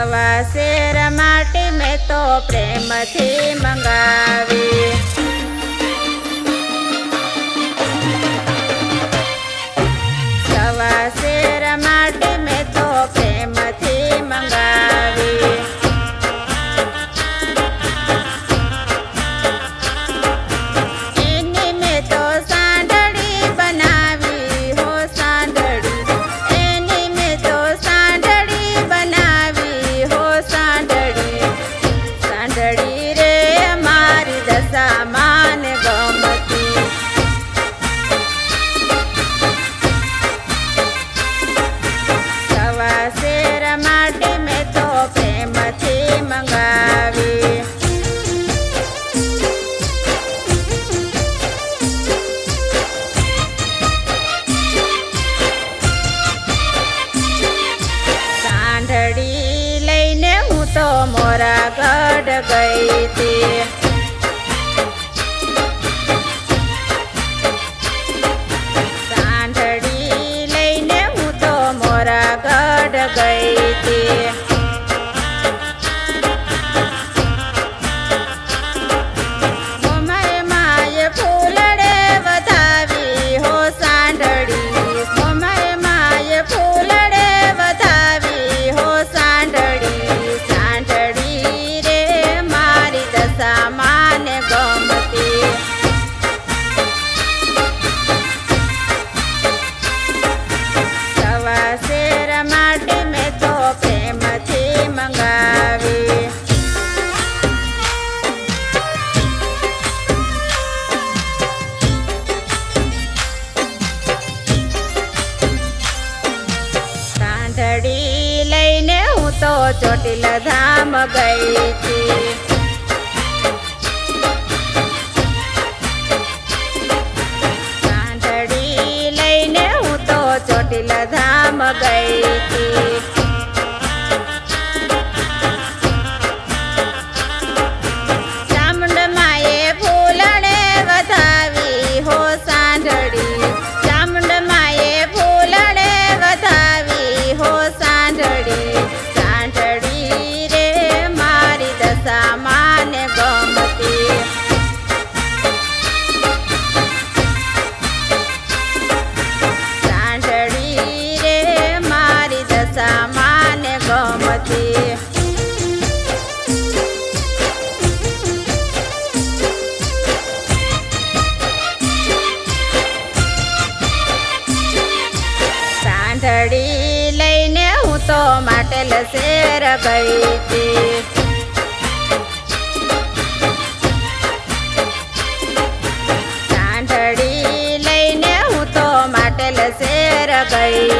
નવા શેર માટે મેં તો પ્રેમથી મંગાવી. નવા શેર ગઈ તે ચોટીલા ધામ ગઈ મેલ શેર ગઈ હતી સાંઠળી લઈને હું તો માટેલ શેર ગઈ